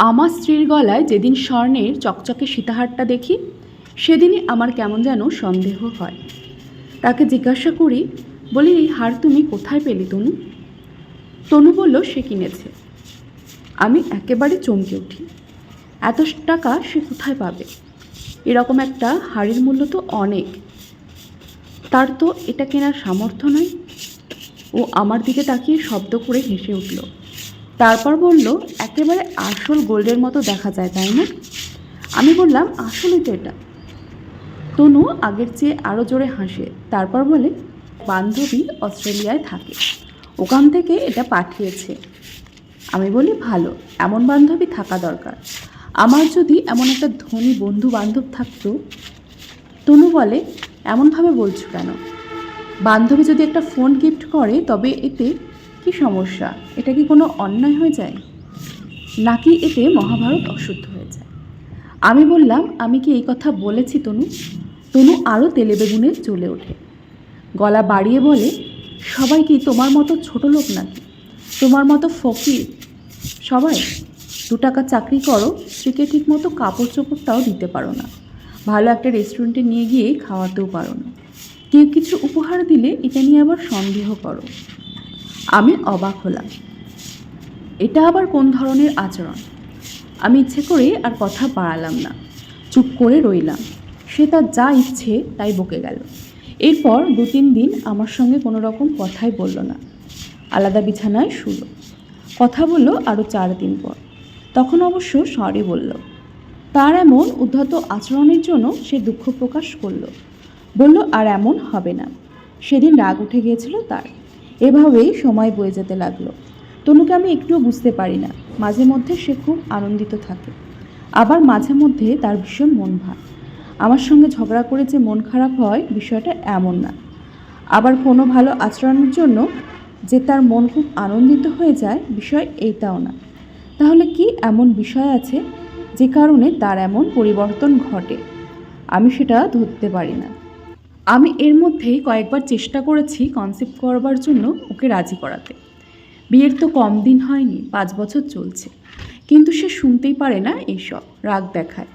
আমার স্ত্রীর গলায় যেদিন স্বর্ণের চকচকে সীতাহারটা দেখি, সেদিনই আমার কেমন যেন সন্দেহ হয়। তাকে জিজ্ঞাসা করি, বলি, এই হার তুমি কোথায় পেলি তনু? তনু বলল, সে কিনেছে। আমি একেবারে চমকে উঠি। এত টাকা সে কোথায় পাবে? এরকম একটা হাড়ির মূল্য তো অনেক। তার তো এটা কেনার সামর্থ্য নয় ও আমার দিকে তাকিয়ে শব্দ করে হেসে উঠল। তারপর বলল, একেবারে আসল গোল্ডের মতো দেখা যায়, তাই না? আমি বললাম আসলেই তো এটা। তনু আগের চেয়ে আরও জোরে হাসে, তারপর বলে, বান্ধবী অস্ট্রেলিয়ায় থাকে, ওখান থেকে এটা পাঠিয়েছে। আমি বলি, ভালো, এমন বান্ধবী থাকা দরকার। আমার যদি এমন একটা ধনী বন্ধু বান্ধব থাকতো? তনু বলে, এমনভাবে বলছো কেন? বান্ধবী যদি একটা ফোন গিফট করে, তবে এতে কি সমস্যা? এটা কি কোনো অন্যায় হয়ে যায়? নাকি এতে মহাভারত অশুদ্ধ হয়ে যায়? আমি বললাম, আমি কি এই কথা বলেছি, তনু? তনু আরও তেলে বেগুনে চলে ওঠে। গলা বাড়িয়ে বলে, সবাই কি তোমার মতো ছোট লোক নাকি? তোমার মতো ফকির? সবাই, দু টাকা চাকরি করো, স্ত্রীকে ঠিক মতো কাপড় চোপড়টাও দিতে পারো না। ভালো একটা রেস্টুরেন্টে নিয়ে গিয়ে খাওয়াতেও পারো না। কেউ কিছু উপহার দিলে এটা নিয়ে আবার সন্দেহ করো। আমি অবাক হলাম। এটা আবার কোন ধরনের আচরণ? আমি ইচ্ছে করে আর কথা বাড়ালাম না। চুপ করে রইলাম। সে তার যা ইচ্ছে তাই বকে গেল। এরপর দু তিন দিন আমার সঙ্গে কোনো রকম কথাই বলল না। আলাদা বিছানায় শুলো। কথা বলল আরও চার দিন পর। তখন অবশ্য সরি বলল। তার এমন উদ্ধত আচরণের জন্য সে দুঃখ প্রকাশ করল। বলল, আর এমন হবে না। সেদিন রাগ উঠে গিয়েছিল তার। এভাবেই সময় বয়ে যেতে লাগল। তনুকে আমি একটুও বুঝতে পারি না। মাঝে মধ্যে সে খুব আনন্দিত থাকে। আবার মাঝে মধ্যে তার ভীষণ মন ভার। আমার সঙ্গে ঝগড়া করে যে মন খারাপ হয় বিষয়টা এমন না। আবার কোনো ভালো আচরণের জন্য যে তার মন খুব আনন্দিত হয়ে যায় বিষয় এইটাও না। তাহলে কি এমন বিষয় আছে যে কারণে তার এমন পরিবর্তন ঘটে? আমি সেটা ধরতে পারি না। আমি এর মধ্যেই কয়েকবার চেষ্টা করেছি কনসেপ্ট করবার জন্য ওকে রাজি করাতে। বিয়ের তো কম দিন হয়নি, পাঁচ বছর চলছে। কিন্তু সে শুনতেই পারে না এইসব, রাগ দেখায়।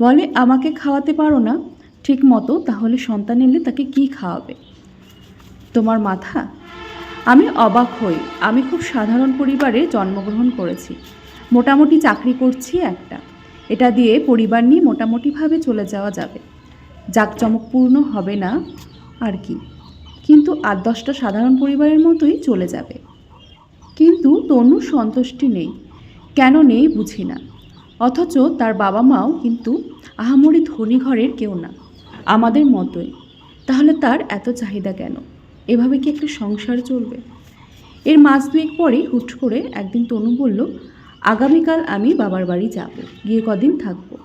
বলে, আমাকে খাওয়াতে পারো না? ঠিক মতো, তাহলে সন্তান এলে তাকে কি খাওয়াবে? তোমার মাথা? আমি অবাক হই। আমি খুব সাধারণ পরিবারে জন্মগ্রহণ করেছি। মোটামুটি চাকরি করছি একটা। এটা দিয়ে পরিবার নিয়ে মোটামুটিভাবে চলে যাওয়া যাবে। জাঁকজমকপূর্ণ হবে না আর কি। কিন্তু আট দশটা সাধারণ পরিবারের মতোই চলে যাবে। কিন্তু তনু সন্তুষ্টি নেই। কেন নেই বুঝি না। অথচ তার বাবা মাও কিন্তু আহামরি ধনী ঘরের কেউ না। আমাদের মতোই। তাহলে তার এত চাহিদা কেন? এভাবে কি একটা সংসার চলবে? এর মাস দুয়েক পরে হুট করে একদিন তনু বলল, আগামীকাল আমি বাবার বাড়ি যাব। গিয়ে কদিন থাকব।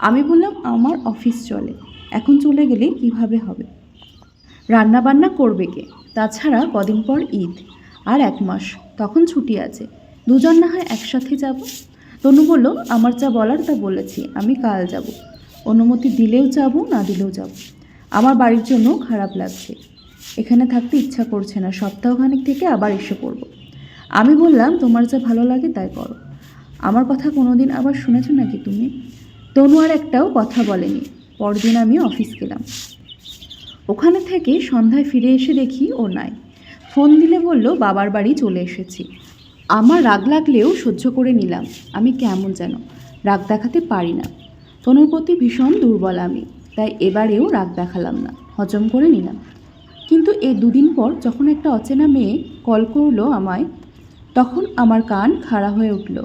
আমি বললাম, আমার অফিস চলে, এখন চলে গেলে কীভাবে হবে? রান্না বান্না করবে কে? তাছাড়া কদিন পর ঈদ, আর এক মাস, তখন ছুটি আছে। দুজন না হয় একসাথে যাব? তনু বলল, আমার যা বলার তা বলেছি, আমি কাল যাব। অনুমতি দিলেও যাব, না দিলেও যাব। আমার বাড়ির জন্য খারাপ লাগছে। এখানে থাকতে ইচ্ছা করছে না, সপ্তাহখানেক থেকে আবার এসে পড়ব। আমি বললাম, তোমার যা ভালো লাগে তাই করো। আমার কথা কোনোদিন আবার শুনেছো নাকি তুমি? তনু আর একটাও কথা বলেনি। পরদিন আমি অফিস গেলাম। ওখানে থেকে সন্ধ্যায় ফিরে এসে দেখি ও নাই। ফোন দিলে বলল, বাবার বাড়ি চলে এসেছি। আমার রাগ লাগলেও সহ্য করে নিলাম। আমি কেমন যেন? রাগ দেখাতে পারি না। তনুর প্রতি ভীষণ দুর্বল আমি। তাই এবারেও রাগ দেখালাম না। হজম করে নিলাম। কিন্তু এই দুদিন পর যখন একটা অচেনা মেয়ে কল করল আমায়, তখন আমার কান খাড়া হয়ে উঠল।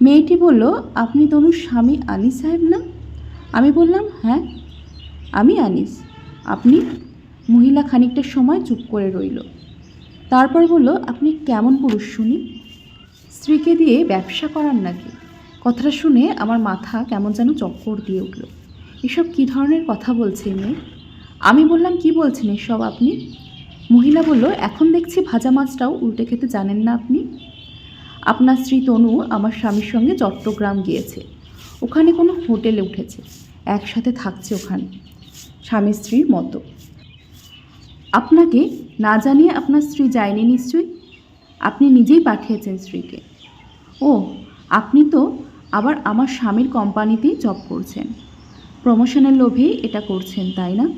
মেয়েটি বলল, আপনি তনুর স্বামী আনিস সাহেব না? আমি বললাম হ্যাঁ আমি আনিস। আপনি মহিলা খানিকটা সময় চুপ করে রইল। তারপর বলল, আপনি কেমন পুরুষ শুনি? স্ত্রীকে দিয়ে ব্যবসা করার নাকি? কথাটা শুনে আমার মাথা কেমন যেন চক্কর দিয়ে উঠল। এসব কী ধরনের কথা বলছে মেয়ে? আমি বললাম, কি বলছেন এসব আপনি? মহিলা বলল, এখন দেখছি ভাজা মাছটাও উল্টে খেতে জানেন না আপনি? আপনার স্ত্রী তনু আমার স্বামীর সঙ্গে চট্টগ্রাম গিয়েছে। ওখানে কোনো হোটেলে উঠেছে। একসাথে থাকছে ওখানে। স্বামী স্ত্রীর মতো। আপনাকে না জানিয়ে আপনার স্ত্রী যায়নি নিশ্চয়ই? আপনি নিজেই পাঠিয়েছেন স্ত্রীকে। ও, আপনি তো আবার আমার স্বামীর কোম্পানিতেই জব করছেন। প্রমোশনের লোভেই এটা করছেন, তাই না?